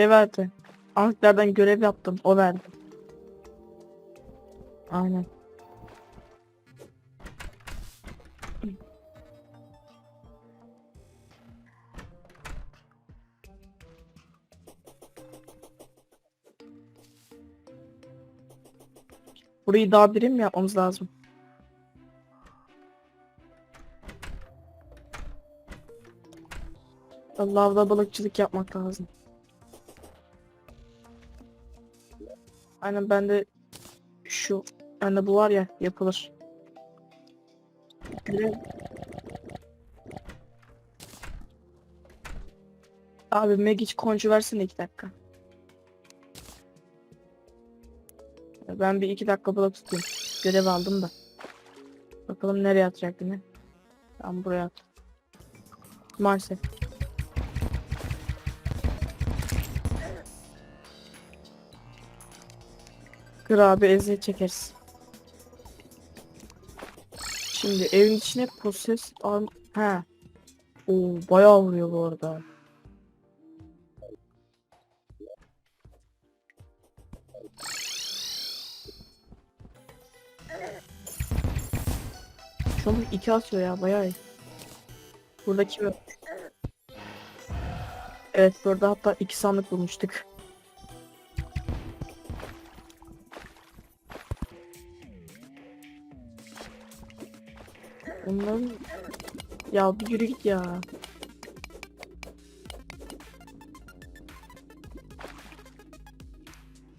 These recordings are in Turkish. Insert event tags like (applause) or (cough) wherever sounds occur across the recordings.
Şey verdi. Anıtlardan görev yaptım. O verdi. Aynen. Burayı daha birim yapmamız lazım? Lavda balıkçılık yapmak lazım. Aynen bende şu bende bu var ya yapılır. Abi Magic koncu versene iki dakika. Ben bir iki dakika balık tutayım. Görev aldım da. Bakalım nereye atacak yine. Tamam buraya at. Maalesef. Kır abi eziyet çekeriz. Şimdi evin içine proses arm... He. Oo bayağı vuruyor bu arada. An iki atıyor ya bayağı iyi. Buradaki mi? Evet burada hatta iki sandık bulmuştuk. Bunların... Ya bir yürü git ya.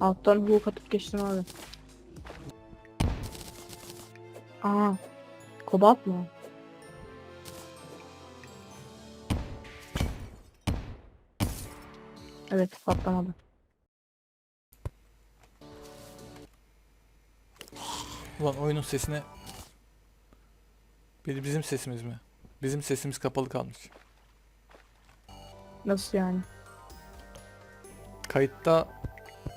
Alttan hook atıp geçtim abi. Aa. Kobalt mı? Evet patlamadı. Ulan oyunun sesine... Bir bizim sesimiz mi? Bizim sesimiz kapalı kalmış. Nasıl yani? Kayıtta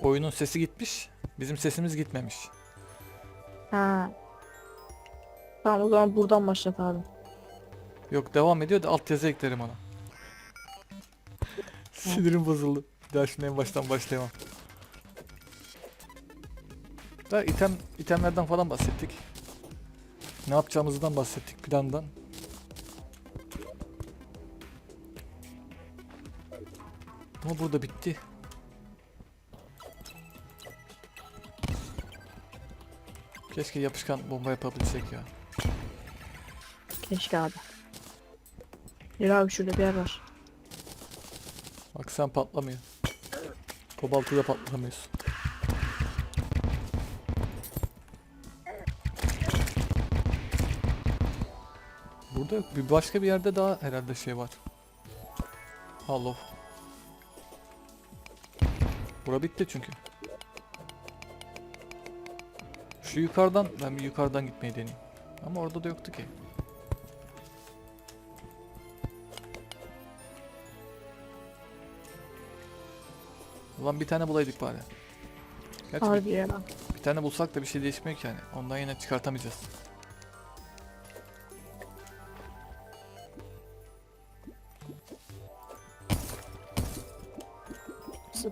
oyunun sesi gitmiş, bizim sesimiz gitmemiş. Ha. Tamam o zaman buradan başlat abi. Yok devam ediyor da altyazı eklerim ona. Sinirim bozuldu. Bir daha şimdi en baştan başlayamam. Da item, itemlerden falan bahsettik. Ne yapacağımızdan bahsettik plandan. Ama burada bitti. Keşke yapışkan bomba yapabilsek ya. Keşke abi. Yürü abi şurada bir yer var. Bak sen patlamıyor. Kobaltı da patlamıyorsun. Burada bir başka bir yerde daha herhalde şey var. Hollow. Bura bitti çünkü. Şu yukarıdan ben bir yukarıdan gitmeyi deneyeyim. Ama orada da yoktu ki. Ulan bir tane bulaydık bari. Gerçi bir, ya. bir tane bulsak da bir şey değişmiyor ki yani. Ondan yine çıkartamayacağız.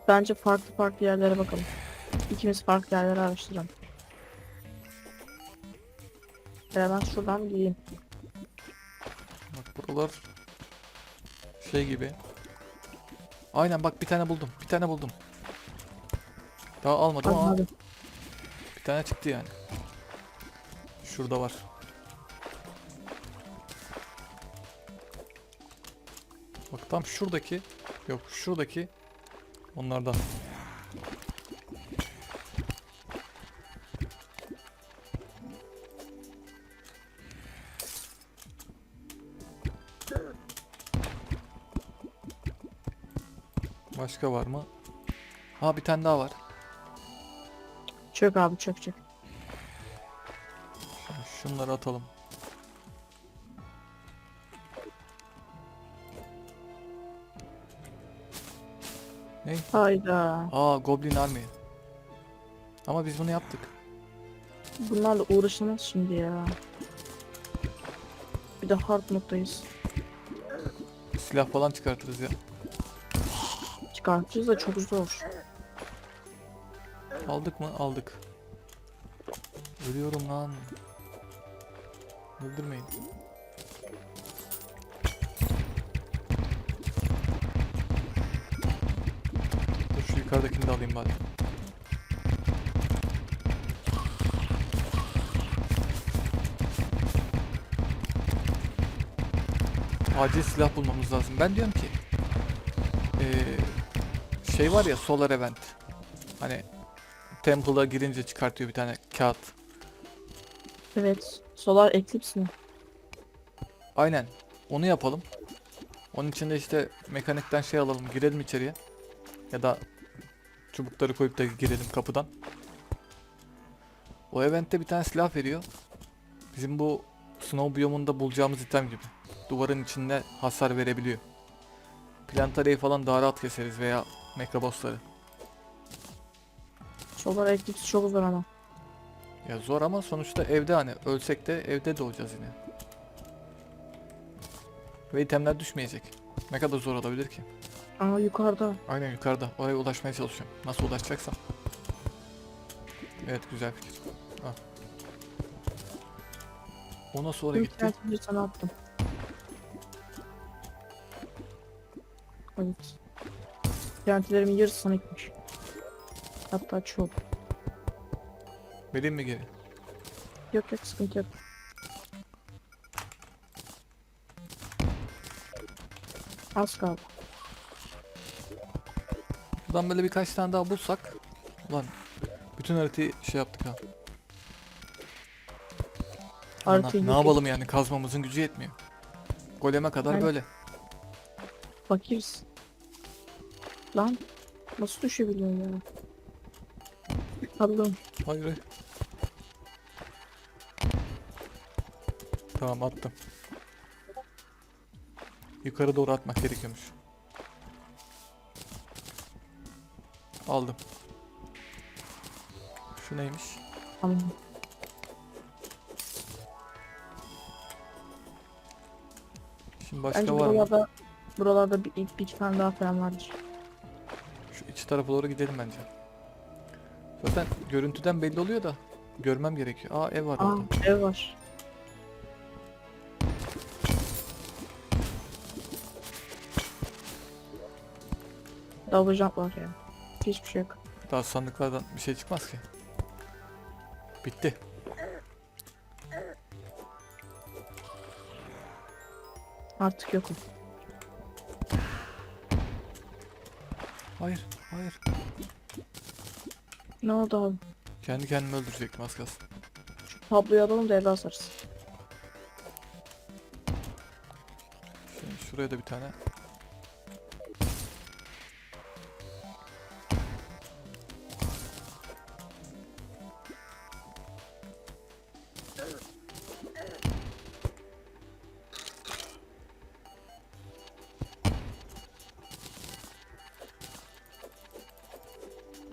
Bence farklı farklı yerlere bakalım. İkimiz farklı yerleri araştıralım. Ya ben şuradan gideyim. Bak buralar şey gibi. Aynen bak bir tane buldum. Bir tane buldum. Daha almadım ama bir tane çıktı yani. Şurada var. Bak tam şuradaki yok şuradaki onlardan. Başka var mı? Ha bir tane daha var. Çök abi çök çök. Şunları atalım. Ne? Hayda. Aa Goblin Army. Ama biz bunu yaptık. Bunlarla uğraşılmaz şimdi ya. Bir de hard moddayız. Silah falan çıkartırız ya. çıkartacağız da çok zor. Aldık mı? Aldık. Ölüyorum lan. Öldürmeyin. De alayım bari. Acil silah bulmamız lazım. Ben diyorum ki eee, şey var ya Solar Event. Hani Temple'a girince çıkartıyor bir tane kağıt. Evet. Solar Eclipse mi? Aynen. Onu yapalım. Onun için de işte mekanikten şey alalım. Girelim içeriye. Ya da çubukları koyup da girelim kapıdan. O eventte bir tane silah veriyor. Bizim bu snow biyomunda bulacağımız item gibi. Duvarın içinde hasar verebiliyor. Plantary'i falan daha rahat keseriz veya mecha bossları. Solar Eclipse çok zor ama. Ya zor ama sonuçta evde hani ölsek de evde de olacağız yine. Ve itemler düşmeyecek. Ne kadar zor olabilir ki? Aa yukarıda. Aynen yukarıda. Oraya ulaşmaya çalışıyorum. Nasıl ulaşacaksam. Evet güzel fikir. Al. O nasıl oraya gitti? TNT'leri sana attım. Evet. TNT'lerimin yarısı sana gitmiş. Hatta çok. Vereyim mi geri? Yok yok sıkıntı yok. Az kaldı. Buradan böyle birkaç tane daha bulsak. Ulan bütün haritayı şey yaptık ha. Haritayı ne yapalım yani kazmamızın gücü yetmiyor. Goleme kadar Aynen. böyle. Fakiriz. Lan nasıl düşebiliyor ya? Allah'ım. Hayır hayır. Tamam attım. Yukarı doğru atmak gerekiyormuş. Aldım. Şu neymiş? Tamam. Şimdi başka Bence var mı? buralarda buralarda bir, bir iki tane daha falan vardır. Şu iç tarafa doğru gidelim bence. Zaten görüntüden belli oluyor da görmem gerekiyor. Aa ev var Aa orada. ev var. Double jump var ya. Hiçbir şey yok. Daha sandıklardan bir şey çıkmaz ki. Bitti. Artık yokum. Hayır, hayır. Ne oldu abi? Kendi kendimi öldürecektim az kalsın. Şu tabloyu alalım da eve asarız. Şimdi şuraya da bir tane.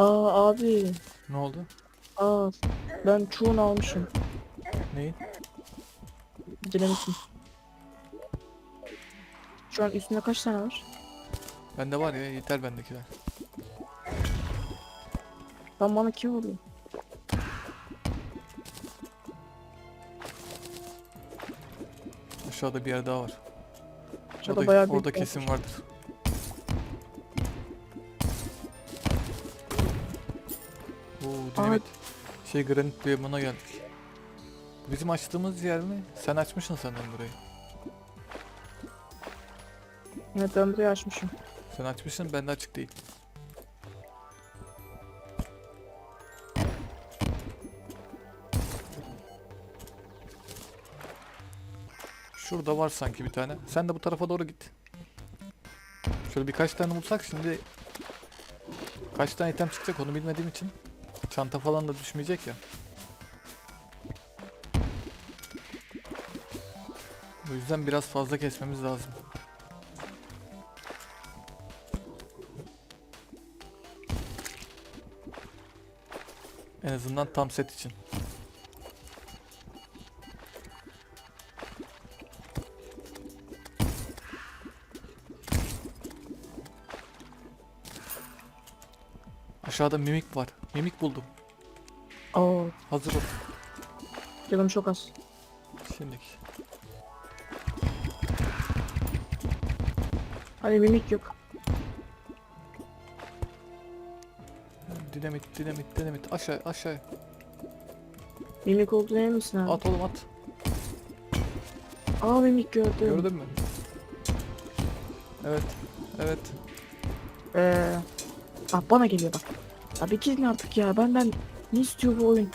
Aa abi. Ne oldu? Aa ben çoğunu almışım. Neyin? Dinamitin. Şu an üstünde kaç tane var? Bende var ya yeter bendekiler. Lan bana kim vuruyor? Aşağıda bir yer daha var. Aşağıda Orada, bayağı büyük orada bir yer kesin var. vardır. Oo dinamit. Şey granit biyomuna geldik. Bizim açtığımız yer mi? Sen açmışsın sanırım burayı. Evet ben burayı açmışım. Sen açmışsın bende açık değil. Şurada var sanki bir tane. Sen de bu tarafa doğru git. Şöyle birkaç tane bulsak şimdi kaç tane item çıkacak onu bilmediğim için çanta falan da düşmeyecek ya. O yüzden biraz fazla kesmemiz lazım. En azından tam set için. Aşağıda mimik var. Mimik buldum. Oo, Hazır ol. canım çok az. Şimdiki. Hani mimik yok. Dinamit, dinamit, dinamit. Aşağı, aşağı. Mimik olduğunu emin misin abi? At oğlum at. Aa mimik gördüm. Gördün mü? Evet. Evet. Ee, ah bana geliyor bak. Abi gidin artık ya. Benden ne istiyor bu oyun?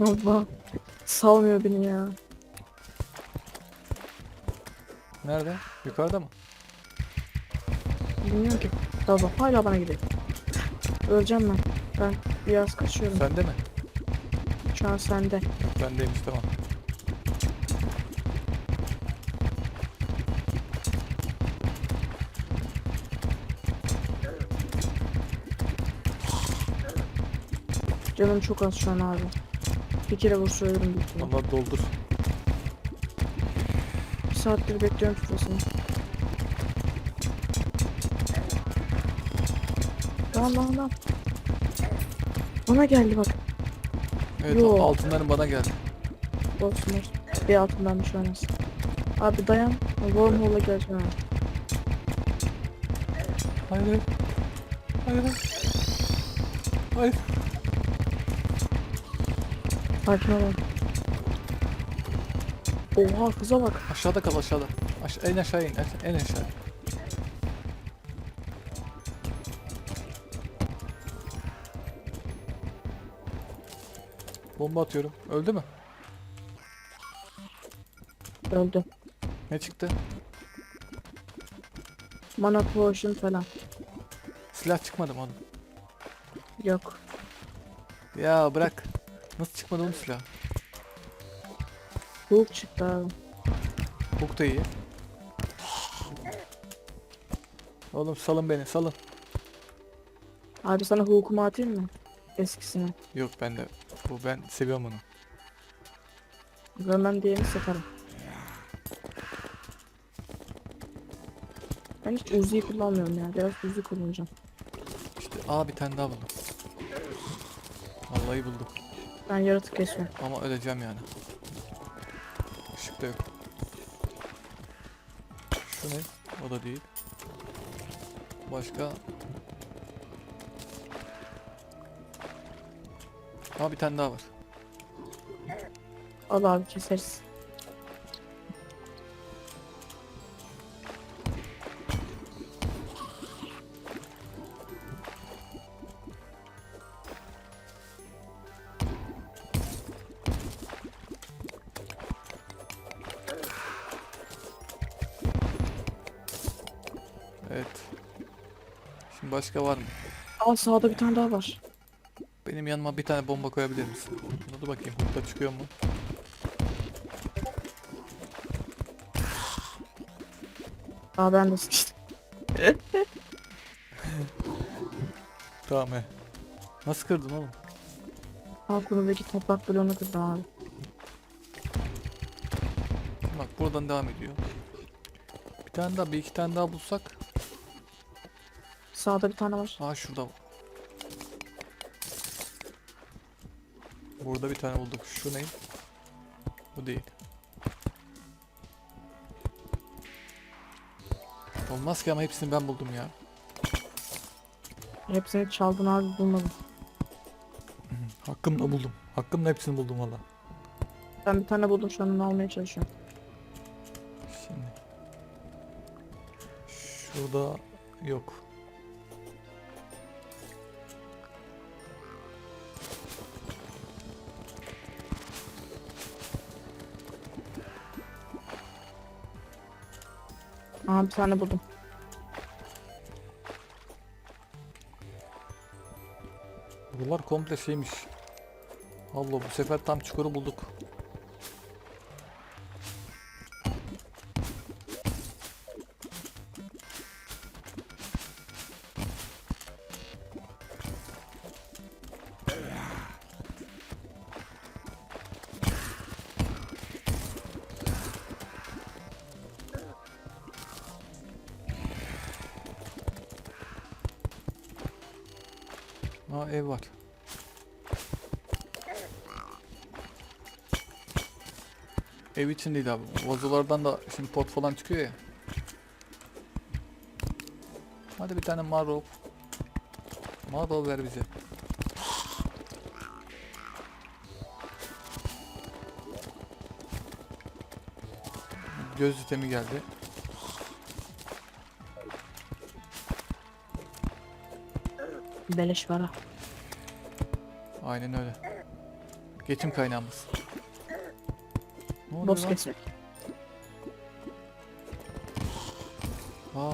Allah. Salmıyor beni ya. Nerede? Yukarıda mı? Bilmiyorum ki. Tamam hala bana gidiyor. Öleceğim ben. Ben biraz kaçıyorum. Sende mi? Şu an sende. Bendeymiş tamam. Canım çok az şu an abi. Bir kere vursa ölürüm büyük ihtimalle. Allah doldur. Bir saattir bekliyorum tutmasını. Lan lan lan. Bana geldi bak. Evet Yo. altınların bana geldi. Olsun olsun. Bir altından bir şey olmaz. Abi dayan. Wormhole'a geleceğim abi. Hayır. Hayır. Hayır. Sakin ol. Oha kıza bak. Aşağıda kal aşağıda. Aş en aşağı in. En, en aşağı. Bomba atıyorum. Öldü mü? Öldü. Ne çıktı? Mana potion falan. Silah çıkmadı mı oğlum? Yok. Ya bırak. Nasıl çıkmadı oğlum silah? Hulk çıktı abi. Hook da iyi. Oğlum salın beni salın. Abi sana Hulk'umu atayım mı? Eskisini. Yok ben de. Bu ben seviyorum onu. Görmem diyeni satarım. Ben hiç Uzi'yi kullanmıyorum ya. Biraz Uzi kullanacağım. İşte aa bir tane daha buldum. Vallahi buldum. Ben yaratık kesiyorum. Ama öleceğim yani. Işık da yok. Şu ne? O da değil. Başka? Aa bir tane daha var. Al abi keseriz. Evet. Şimdi başka var mı? Aa sağda bir tane daha var. Benim yanıma bir tane bomba koyabilir misin? Dur bakayım burada çıkıyor mu? Aa ben de sıkıştım. (laughs) Tamam he. Nasıl kırdın oğlum? Balkonundaki toprak bloğunu kırdım abi. Bak buradan devam ediyor. Bir tane daha bir iki tane daha bulsak. Sağda bir tane var. Aa şurada. Burada bir tane bulduk. Şu ne? Bu değil. Olmaz ki ama hepsini ben buldum ya. Hepsini çaldın abi bulmadım. (laughs) Hakkımla buldum. Hakkımla hepsini buldum valla. Ben bir tane buldum şu an onu almaya çalışıyorum. Şimdi. Şurada yok. Aa bir tane buldum. Buralar komple şeymiş. Allah bu sefer tam çukuru bulduk. Ev var. Ev için değil abi. Vazolardan da şimdi pot falan çıkıyor ya. Hadi bir tane marul. Marul ver bize. Göz itemi geldi. Var ha. Aynen öyle. Geçim kaynağımız. Ne oluyor Boss lan? kesmek. Aa.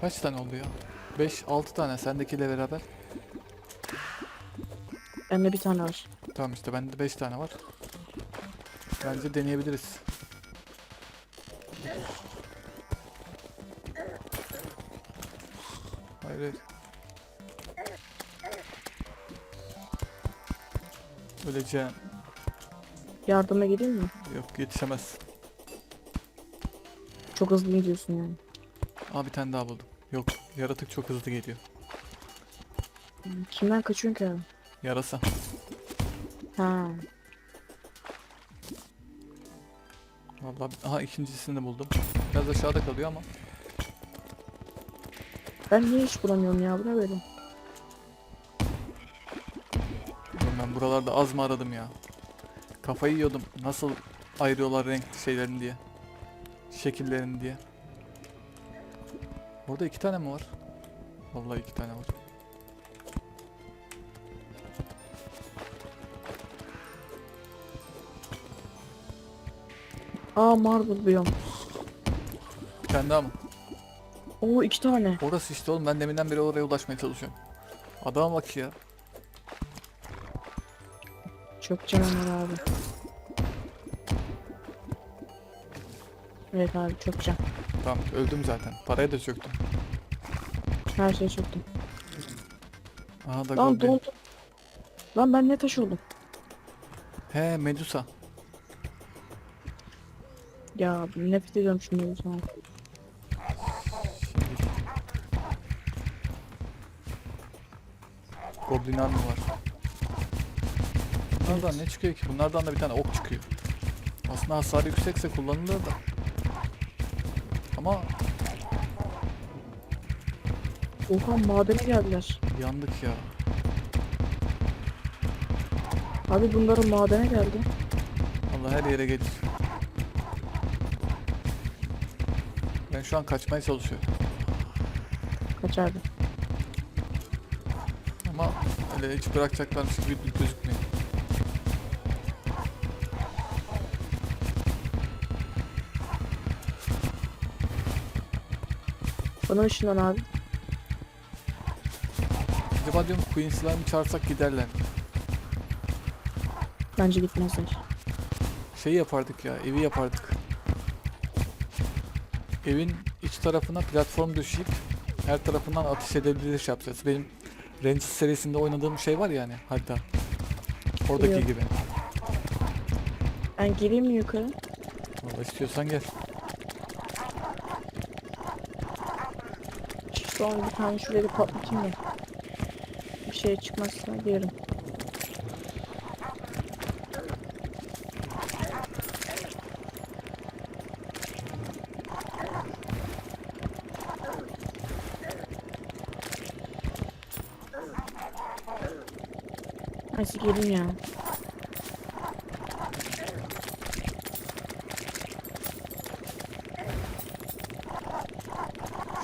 Kaç tane oldu ya? 5 6 tane sendekiyle beraber. Bende bir tane var. Tamam işte bende 5 tane var. Bence deneyebiliriz. Hayır hayır. Öleceğim. Yardıma gideyim mi? Yok yetişemez. Çok hızlı gidiyorsun yani. Aa bir tane daha buldum. Yok yaratık çok hızlı geliyor. Kimden kaçıyorsun ki abi? Yarasa. Ha. Vallahi aha ikincisini de buldum. Biraz aşağıda kalıyor ama. Ben niye hiç bulamıyorum ya? Bu ne böyle? Bilmiyorum Ben buralarda az mı aradım ya. Kafayı yiyordum. Nasıl ayırıyorlar renk şeylerini diye. Şekillerini diye. Orada iki tane mi var? Vallahi iki tane var. Aa marble biyom. Bir tane daha mı? Oo iki tane. Orası işte oğlum ben deminden beri oraya ulaşmaya çalışıyorum. Adama bak ya. Çok canım var abi. Evet abi çok can. Tamam öldüm zaten. Paraya da çöktüm. Her şey çöktüm. Aha da Lan doldu. Lan ben ne taş oldum? He Medusa. Ya nefret ediyorum şimdi bu sana. Goblin armor var. Bunlardan ne çıkıyor ki? Bunlardan da bir tane ok çıkıyor. Aslında hasarı yüksekse kullanılır da. Ama Oha madene geldiler. yandık ya. Abi bunların madene geldi. Allah her yere gelir. Şu an kaçmaya çalışıyorum. Kaç abi. Ama öyle hiç bırakacaklarmış gibi gözükmüyor. Bana ışınlan abi. Acaba diyorum Queen Slime'ı çağırsak giderler. Bence gitmezler. Şey yapardık ya, evi yapardık. Evin iç tarafına platform döşeyip her tarafından atış edebilir şey yapacağız. Benim Rangers serisinde oynadığım şey var ya hani harita. Oradaki Yok. gibi. Ben gireyim mi yukarı? Valla istiyorsan gel. An bir tane şurayı patlatayım da. Bir şey çıkmazsa diyelim. Neyse gelin ya.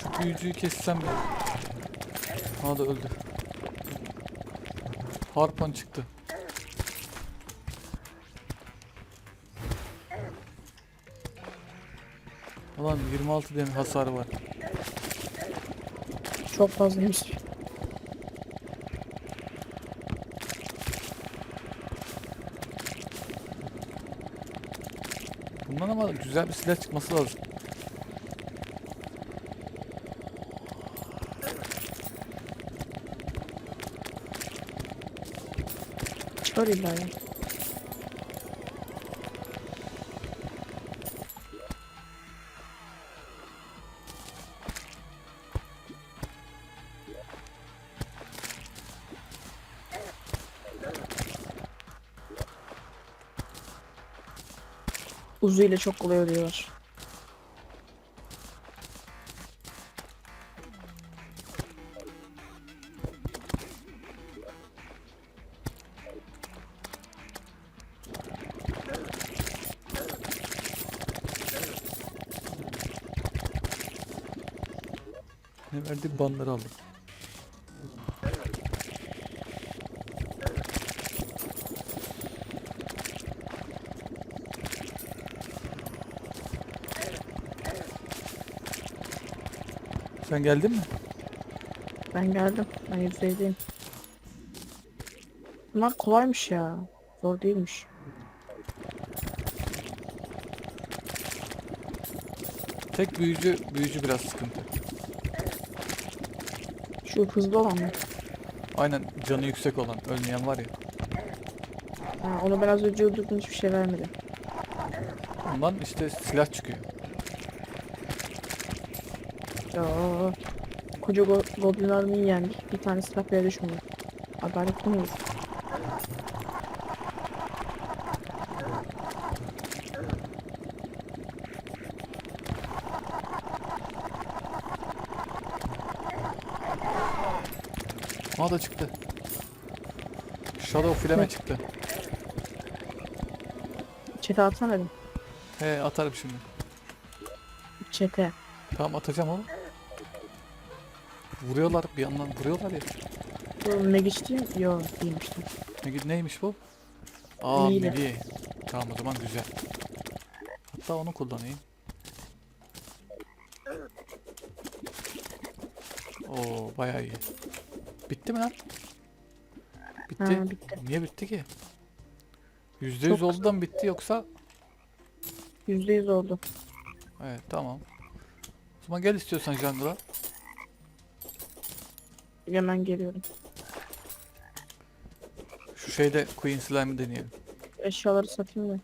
Şu büyücüyü kessem mi? Ha da öldü. Harpon çıktı. Ulan 26 demir hasarı var. Çok fazlaymış. Bundan ama güzel bir silah çıkması lazım. Çıkar illa. Uzu ile çok kolay ölüyorlar. Ne verdi? Banları aldım. Sen geldin mi? Ben geldim. Ben yüzeydeyim. Bunlar kolaymış ya. Zor değilmiş. Tek büyücü, büyücü biraz sıkıntı. Şu hızlı olan mı? Aynen canı yüksek olan, ölmeyen var ya. Ha, onu ben az önce öldürdüm hiçbir şey vermedi. Ondan işte silah çıkıyor. Ya koca go Goblin Army'yi yendik. Bir tane silah bile düşmüyor. Adaletli miyiz? Aa da çıktı. Shadow Ne? çıktı. Çete atsana bir. He atarım şimdi. Çete. Tamam atacağım oğlum. Vuruyorlar bir yandan vuruyorlar ya. Bu ne geçti? Yok değilmiştim. Ne, neymiş bu? Aa mili. Tamam o zaman güzel. Hatta onu kullanayım. Oo bayağı iyi. Bitti mi lan? Bitti. Ha, bitti. Niye bitti ki? Yüzde yüz oldu da mı bitti yoksa? Yüzde yüz oldu. Evet tamam. O zaman gel istiyorsan Jungle'a. Hemen geliyorum. Şu şeyde Queen Slime'ı deneyelim. Eşyaları satayım mı?